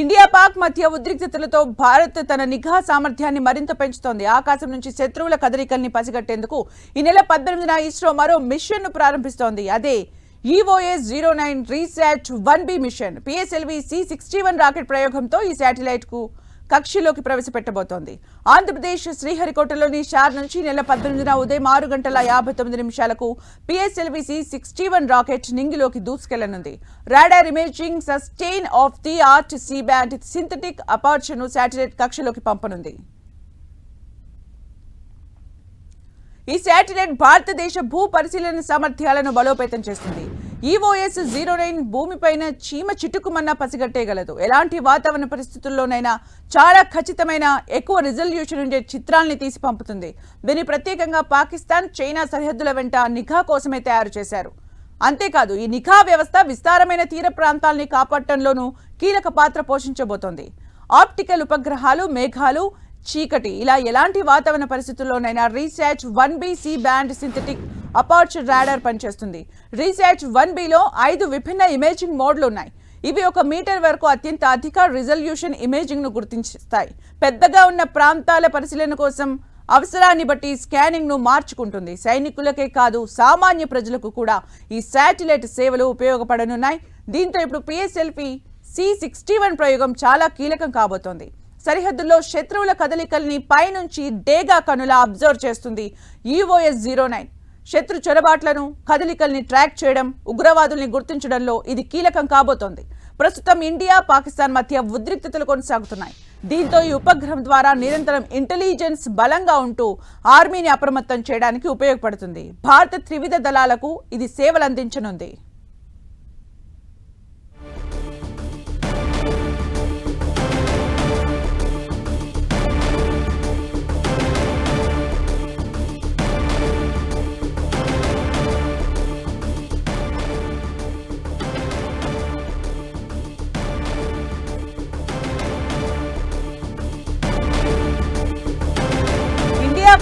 India Pak మధ్య ఉద్రిక్తతలతో భారత్ తన నిఘా సామర్థ్యాన్ని మరింత పెంచుతోంది. ఆకాశం నుంచి శత్రువుల కదలికల్ని పసిగట్టేందుకు ఈ నెల పద్దెనిమిదిన ఇస్రో మరో మిషన్ను ప్రారంభిస్తోంది. అదే EOS zero nine RISAT one B machine. PSLV C sixty one rocket ప్రయోగంతో ఈ శాటిలైట్కు కక్షలోకి ప్రవేశపెట్టబోతోంది. ఆంధ్రప్రదేశ్ శ్రీహరికోటలోని షార్ నుంచి నెల పద్దెనిమిదిన ఉదయం ఆరు గంటల యాభై తొమ్మిది నిమిషాలకు PSLV C sixty one rocket నింగిలోకి దూసుకెళ్ళనుంది. Radar imaging sustain of the art C band synthetic అపార్చర్ను satellite కక్షలోకి పంపనుంది. ఈ శాటిలైట్ భారతదేశ భూ పరిశీలన సామర్థ్యాలను బలోపేతం చేస్తుంది. ఈఓఎస్ జీరో నైన్ భూమిపైన చీమ చిటుకుమన్న పసిగట్టేయగలదు. ఎలాంటి వాతావరణ పరిస్థితుల్లోనైనా చాలా ఖచ్చితమైన ఎక్కువ రిజల్యూషన్ ఉండే చిత్రాల్ని తీసి పంపుతుంది. దీన్ని ప్రత్యేకంగా పాకిస్తాన్ చైనా సరిహద్దుల వెంట నిఘా కోసమే తయారు చేశారు. అంతేకాదు ఈ నిఘా వ్యవస్థ విస్తారమైన తీర ప్రాంతాల్ని కాపాడటంలోనూ కీలక పాత్ర పోషించబోతోంది. ఆప్టికల్ ఉపగ్రహాలు మేఘాలు చీకటి ఇలా ఎలాంటి వాతావరణ పరిస్థితుల్లోనైనా research one B C band synthetic aperture radar పనిచేస్తుంది. రీసెర్చ్ వన్ బిలో ఐదు విభిన్న ఇమేజింగ్ మోడ్లు ఉన్నాయి ఇవి ఒక మీటర్ వరకు అత్యంత అధిక రిజల్యూషన్ ఇమేజింగ్ను గుర్తించిస్తాయి. గుర్తిస్తాయి పెద్దగా ఉన్న ప్రాంతాల పరిశీలన కోసం అవసరాన్ని బట్టి స్కానింగ్ను మార్చుకుంటుంది. సైనికులకే కాదు సామాన్య ప్రజలకు కూడా ఈ శాటిలైట్ సేవలు ఉపయోగపడనున్నాయి. దీంతో ఇప్పుడు పిఎస్ఎల్పి సి సిక్స్టీ వన్ ప్రయోగం చాలా కీలకం కాబోతోంది. సరిహద్దుల్లో శత్రువుల కదలికల్ని పైనుంచి డేగా కనుల అబ్జర్వ్ చేస్తుంది ఈఓఎస్ జీరో నైన్ శత్రు చొరబాట్లను కదలికల్ని ట్రాక్ చేయడం ఉగ్రవాదుల్ని గుర్తించడంలో ఇది కీలకం కాబోతోంది. ప్రస్తుతం ఇండియా పాకిస్తాన్ మధ్య ఉద్రిక్తతలు కొనసాగుతున్నాయి. దీంతో ఈ ఉపగ్రహం ద్వారా నిరంతరం ఇంటెలిజెన్స్ బలంగా ఉంటూ ఆర్మీని అప్రమత్తం చేయడానికి ఉపయోగపడుతుంది. భారత త్రివిధ దళాలకు ఇది సేవలందించనుంది.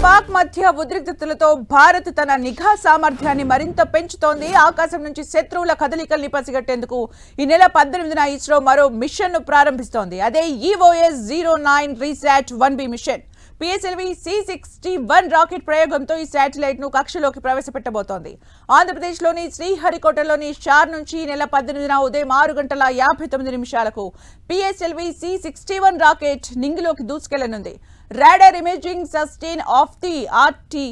పాక్ మధ్య ఉద్రిక్తతలతో భారత్ తన నిఘా సామర్థ్యాన్ని మరింత పెంచుతోంది. ఆకాశం నుంచి శత్రువుల కదలికల్ని పసిగట్టేందుకు ఈ నెల పద్దెనిమిదిన ఇస్రో మరో మిషన్ను ప్రారంభిస్తోంది. అదే EOS zero nine RISAT one B mission. PSLV C sixty one rocket ప్రయోగంతో ఈ శాటిలైట్ను కక్షలోకి ప్రవేశపెట్టబోతోంది. ఆంధ్రప్రదేశ్లోని శ్రీహరికోటలోని షార్ నుంచి ఈ నెల పద్దెనిమిదిన ఉదయం ఆరు గంటల యాభై తొమ్మిది నిమిషాలకు PSLV C sixty one rocket నింగిలోకి దూసుకెళ్ళనుంది. Radar imaging sustain of the art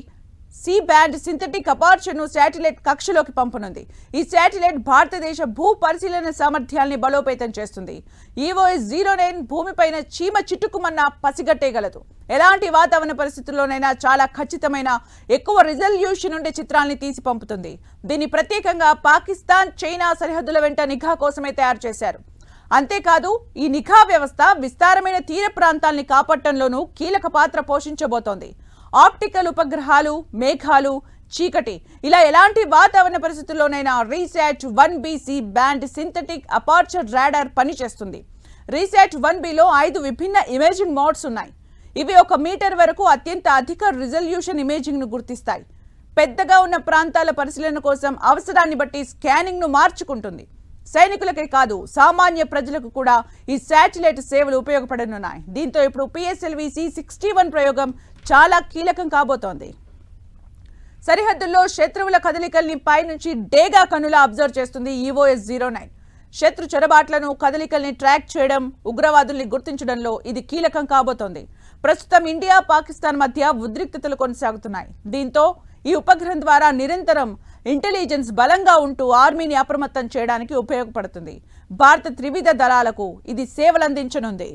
C band synthetic అపార్చర్ను satellite కక్షలోకి పంపనుంది. ఈ శాటిలైట్ భారతదేశ భూ పరిశీలన సామర్థ్యాల్ని బలోపేతం చేస్తుంది. ఈఓఎస్ జీరో నైన్ భూమిపైన చీమ చిట్టుకుమన్న పసిగట్టేయగలదు. ఎలాంటి వాతావరణ పరిస్థితుల్లోనైనా చాలా ఖచ్చితమైన ఎక్కువ రిజల్యూషన్ ఉండే చిత్రాల్ని తీసి పంపుతుంది. దీన్ని ప్రత్యేకంగా పాకిస్తాన్ చైనా సరిహద్దుల వెంట నిఘా కోసమే తయారు చేశారు. అంతేకాదు ఈ నిఘా వ్యవస్థ విస్తారమైన తీర ప్రాంతాల్ని కాపాడటంలోనూ కీలక పాత్ర పోషించబోతోంది. ఆప్టికల్ ఉపగ్రహాలు మేఘాలు చీకటి. ఇలా ఎలాంటి వాతావరణ పరిస్థితుల్లోనైనా RISAT one B C band synthetic aperture radar పనిచేస్తుంది. రీసాట్ వన్ బిలో ఐదు విభిన్న ఇమేజింగ్ మోడ్స్ ఉన్నాయి. ఇవి ఒక మీటర్ వరకు అత్యంత అధిక రిజల్యూషన్ ఇమేజింగ్ను గుర్తిస్తాయి. పెద్దగా ఉన్న ప్రాంతాల పరిశీలన కోసం అవసరాన్ని బట్టి స్కానింగ్ను మార్చుకుంటుంది. సైనికులకే కాదు సామాన్య ప్రజలకు కూడా ఈ శాటిలైట్ సేవలు ఉపయోగపడనున్నాయి. దీంతో ఇప్పుడు పిఎస్ఎల్వి సి సిక్స్టీ వన్ ప్రయోగం చాలా కీలకం కాబోతోంది. సరిహద్దుల్లో శత్రువుల కదలికల్ని పైనుంచి డేగా కనులా అబ్జర్వ్ చేస్తుంది ఈఓఎస్ జీరో నైన్ శత్రు చొరబాట్లను కదలికల్ని ట్రాక్ చేయడం ఉగ్రవాదుల్ని గుర్తించడంలో ఇది కీలకం కాబోతోంది. ప్రస్తుతం ఇండియా పాకిస్తాన్ మధ్య ఉద్రిక్తతలు కొనసాగుతున్నాయి. దీంతో ఈ ఉపగ్రహం ద్వారా నిరంతరం ఇంటెలిజెన్స్ బలంగా ఉంటూ ఆర్మీని అప్రమత్తం చేయడానికి ఉపయోగపడుతుంది. భారత త్రివిధ దళాలకు ఇది సేవలందించనుంది.